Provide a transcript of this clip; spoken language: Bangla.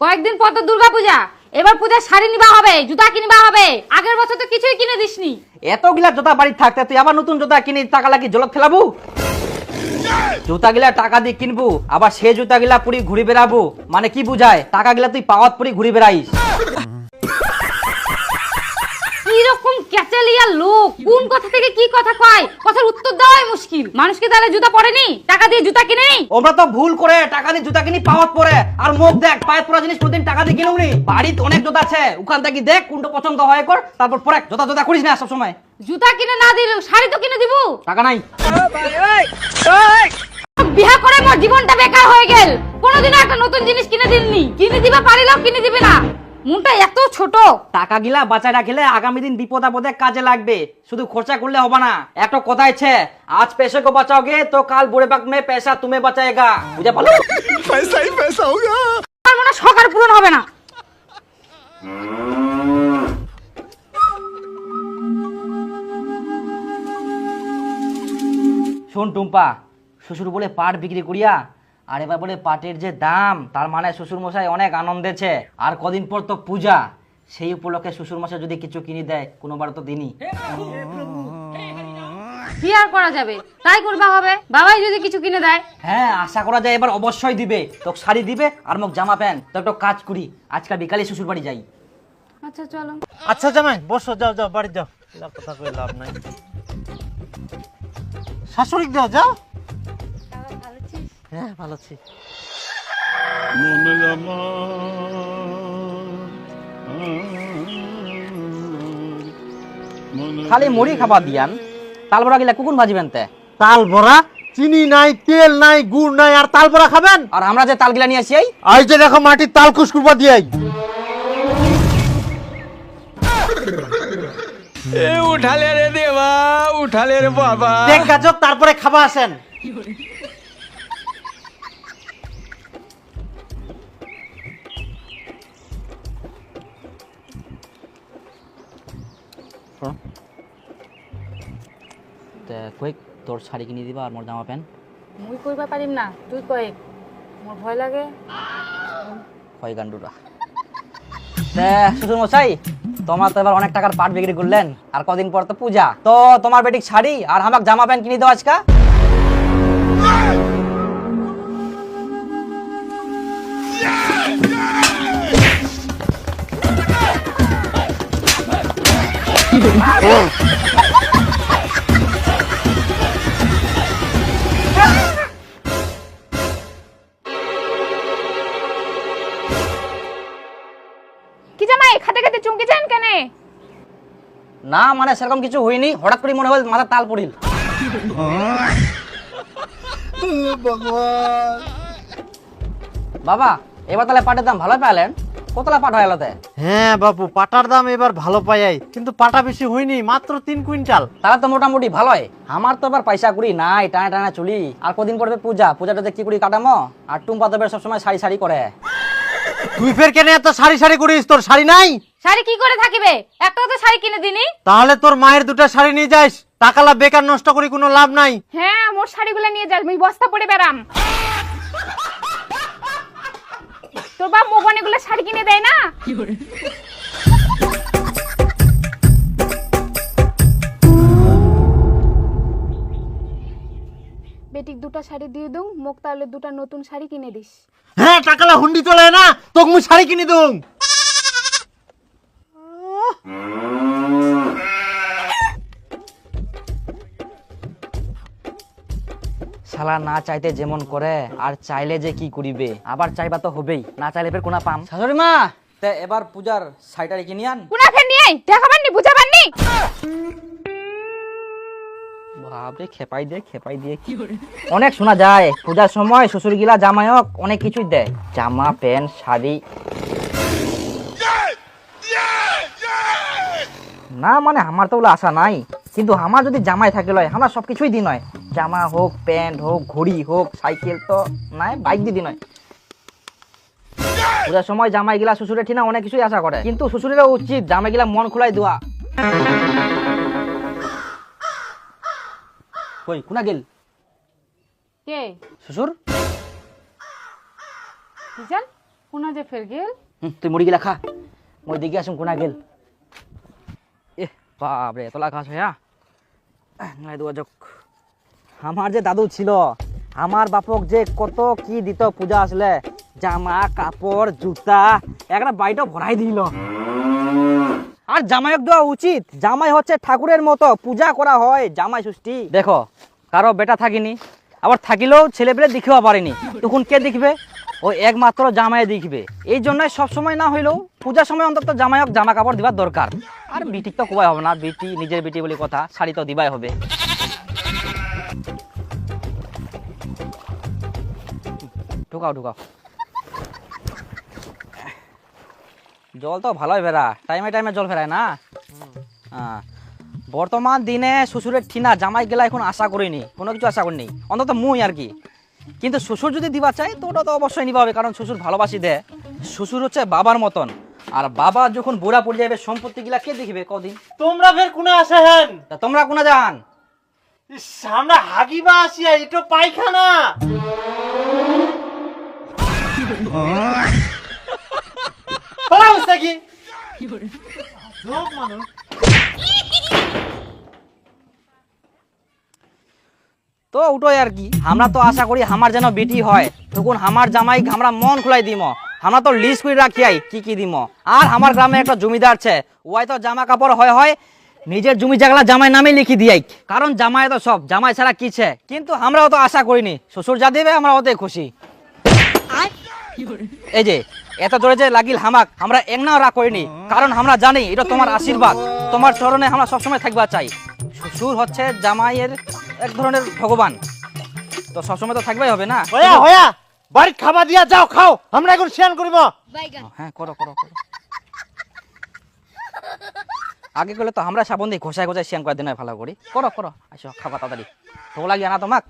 কয়েকদিন পর তো দুর্গা পূজা এবার পূজার শাড়ি নিবা হবে, জুতা কিনবা হবে। আগের বছর তো কিছুই কিনে দিসনি। এতগুলা জুতা বাড়ি থাকতে তুই আবার নতুন জুতা কিনে টাকা লাগি জলত ফেলাবু? জুতা গিলা টাকা দিয়ে কিনবু, আবার সে জুতা গিলা পুরি ঘুরে বেড়াবো। মানে কি বুঝায়? টাকা গিলা তুই পাওয়াত পুরি ঘুরে বেড়াইস। কীরকম ক্যাচালিয়া লোক। কোন কথা থেকে কি কথা কয়? কথার উত্তর দেওয়াই মুশকিল। মানুষ কি তাহলে জুতা পরেনি? টাকা দিয়ে জুতা কিনে ওমরা তো ভুল করে টাকা দিয়ে জুতা কিনি পাওয়াত পরে। আর মুখ দেখ পায়ের পরা জিনিস প্রতিদিন টাকা দিয়ে বাড়িতে অনেক জুতা আছে ওখান থেকে দেখ কোনটা পছন্দ হয় কর তারপর পরে জুতা জুতা করিস না সব সময়। জুতা কিনে না দিলে শাড়ি তো কিনে দিব? টাকা নাই। বিয়া করে মোর জীবনটা বেকার হয়ে গেল। কোনোদিনও একটা নতুন জিনিস কিনে দিননি। কিনে দিবা পারিলেও কিনে দিবে না। মনটা এত ছোট। টাকা গিলা বাঁচায় রাখলে আগামী দিন বিপদ আপদে কাজে লাগবে। শুধু খরচা করলে হবে না। একটা কথা আছে আজ পয়সা কো বাঁচাওগে তো কাল বুড়ে বাক মে পেশা তুমি বাঁচায়েগা। বুঝা পালো? পয়সাই পয়সা হোগা আমার মনে সকার পূরণ হবে না। শোন টুম্পা শ্বশুর বলে পাট বিক্রি করিয়া আর এবার বলে পাটের যে দাম তার মানে শ্বশুর মশাই অনেক আনন্দেছে আর কদিন পর তো পূজা। সেই উপলক্ষে শ্বশুর মশাই যদি কিছু কিনে দেয় কোনোবার তো দিনই। কি আর করা যাবে? তাই করবা হবে। বাবাই যদি কিছু কিনে দেয়। হ্যাঁ আশা করা যায় এবার অবশ্যই দিবে। তোকে শাড়ি দিবে আর মোক জামা প্যান্ট। তো একটা কাজ করি। আজকাল বিকালে শ্বশুর বাড়ি যাই। আচ্ছা চলো। আচ্ছা জামাই বসো যাও যাও বাড়ি যাও। কথা কই লাভ নাই। শাশুড়ি দাও যাও। হ্যাঁ ভালো আছি। খালি মুড়ি খাবার দিয়ান। তাল বড়া গিলা কুকুন ভাজিবেন তে। তাল বড়া চিনি নাই তেল নাই গুড় নাই আর তাল বড়া খাবেন? আর আমরা যে তাল গিলা নিয়ে আসি এই, আই যে দেখো মাটির তাল কুসকুরবা দিয়াই এ উঠালে রে দেবা উঠালে রে বাবা। দেখ গাজক তারপরে খাবা আসেন। তে কই তোর শাড়ি কিনে দিবা আর মোর জামা প্যান্ট? মুই কইবা পারিম না তুই কয়ে মোর ভয় লাগে। হয় গান্ডুরা। তে শ্বশুর মশাই তোমার তো এবার অনেক টাকার পাট বিক্রি করলেন আর কদিন পর তো পূজা। তো তোমার বেটিক শাড়ি আর আমাক জামা প্যান্ট কিনে দাও আজকা। কি জামাই খাতে খাতে চমকে যান কেনে? না মানে সেরকম কিছু হয়নি হঠাৎ করে মনে হল মাথা তাল পড়িল। বাবা এবার তাহলে পাটের দাম ভালো পেলেন কতলা পাট হয় এলাতে হ্যাঁ বাপু পাটার দাম এবার ভালো পাই কিন্তু পাটা বেশি হয়নি মাত্র তিন কুইন্টাল। তাহলে তো মোটামুটি ভালোই। আমার তো এবার পয়সা করি নাই টানা টানা চুলি। আর কদিন পড়বে পূজা পূজাটাতে কি করি কাটামো। আর টুম্পা তো সবসময় শাড়ি শাড়ি করে। তুই ফের কেন এত শাড়ি শাড়ি করিস? তোর শাড়ি নাই? শাড়ি কি করে থাকিবে? একটাও তো শাড়ি কিনে দিনি। তাহলে তোর মায়ের দুটো শাড়ি নিয়ে যাস। টাকালা বেকার নষ্ট করি কোনো লাভ নাই। হ্যাঁ মোর শাড়িগুলো নিয়ে যাস মুই বস্তা পরে বেরাম তোর বাপ মোক এগুলো শাড়ি কিনে দেয় না? বেটিক দুটা শাড়ি দিয়ে দুম মোক তাহলে দুটা নতুন শাড়ি কিনে দিস। হ্যাঁ টাকালা হুন্ডি তোলে না তোকে মু শাড়ি কিনে দুম। শালা না চাইতে যেমন করে আর চাইলে যে কি করিবে? আবার চাইবা তো হবেই না চাইলে ফের কোনা পাম? শাশুড়ি মা! তে এবার পূজার শাড়িটা কিনি আন। কুনা ফের নিয়ে দেখাবার নি বুঝাবার নি বাপরে খেপাই দিয়ে খেপাই দিয়ে কি অনেক শোনা যায় পূজার সময় শ্বশুর গিলা জামাইক অনেক কিছুই দেয়। জামা প্যান্ট শাড়ি। না মানে আমার তো ওগুলো আশা নাই কিন্তু আমার যদি জামাই থাকে লয় আমরা সব কিছুই দিন হয়। জামা হোক প্যান্ট হোক ঘড়ি হোক সাইকেল তো নাই বাইক দিয়ে দিন হয় পূজার সময় জামাই গিলা শ্বশুরের ঠিনা অনেক কিছুই আশা করে। কিন্তু শ্বশুরেরও উচিত জামাই গিলা মন খোলাই দেওয়া। কই কোনা গেল? কে? শ্বশুর? কিজান কোনা যে ফের গেল? তুই মুড়ি গিলা খা। মই দেখি আসুন কোনা গেল? এ বাপরে এতলা ঘাস হ্যাঁ? নাই দেওয়া যাক আমার যে দাদু ছিল, আমার বাপক যে কত কি দিত পূজা আসলে, জামা, কাপড়, জুতা একটা বাড়িটা ভরাই দিল। আর জামাইক দেওয়া উচিত। জামাই হচ্ছে ঠাকুরের মতো, পূজা করা হয় জামাই ষষ্ঠী। দেখো, কারও বেটা থাকিনি, আবার থাকিলেও ছেলে পেলে দেখিও পারেনি। তখন কে দেখবে? ও একমাত্র জামাই দেখবে। এই জন্য সবসময় না হইলেও পূজার সময় অন্তত জামাইক জামা কাপড় দিবার দরকার। আর বিটি তো কোবাই হবে না, বিটি, নিজের বিটি বলে কথা, শাড়ি তো দিবাই হবে। ঢুকাও ঢুকাও। জল তো ভালোই ফেরা টাইমে টাইমে জল ফেরায় না? হ্যাঁ বর্তমান দিনে শ্বশুরের ঠিনা জামাই গেলা এখন আশা করিনি। কোনো কিছু আশা করিনি। অন্তত মুই আর কি। কিন্তু শ্বশুর যদি দিবা চাই তো ওটা তো অবশ্যই নিবা হবে কারণ শ্বশুর ভালোবাসি দেয় শ্বশুর হচ্ছে বাবার মতন। আর বাবা যখন বুড়া পড়ে যাবে সম্পত্তি গিলা কে দেখবে কদিন? তোমরা ফের কোনে আসে হেন? তোমরা কোনা যান হাগিবা আসিয়া তো ওটাই আর কি, আমরা তো আশা করি আমার যেন বেটি হয়। তখন আমার জামাই আমরা মন খুলাই দিম। আমরা তো লিস্ট করে রাখি আই কি কি দিম। আর আমার গ্রামে একটা জমিদার আছে ওই তো জামা কাপড় হয় হয় নিজের জমি জাগলা জামাই নামে লিখি দিয়াই। কারণ জামাই তো সব জামাই ছাড়া কিছে কিন্তু আমরাও তো আশা করিনি। শ্বশুর যা দেবে আমরা ওতে খুশি। এই যে এত জোরে যে লাগিল হামাক আমরা একনাও রা করিনি। কারণ আমরা জানি এটা তোমার আশীর্বাদ। তোমার চরণে আমরা সবসময় থাকবা চাই। শ্বশুর হচ্ছে জামাইয়ের এক ধরনের ভগবান। তো সবসময় তো থাকবাই হবে না? হয়া হয়া বাড়ি খাবার দিয়া যাও খাও। আমরা এখন শেয়ান করিব। হ্যাঁ করো করো করো। আগে করলে তো আমরা সাবন দিয়ে ঘষায় ঘষায় শ্যাম করে দিনে ভালো করি। করো করো, আসো, খাবা তাড়াতাড়ি। তো লাগে না তোমাক?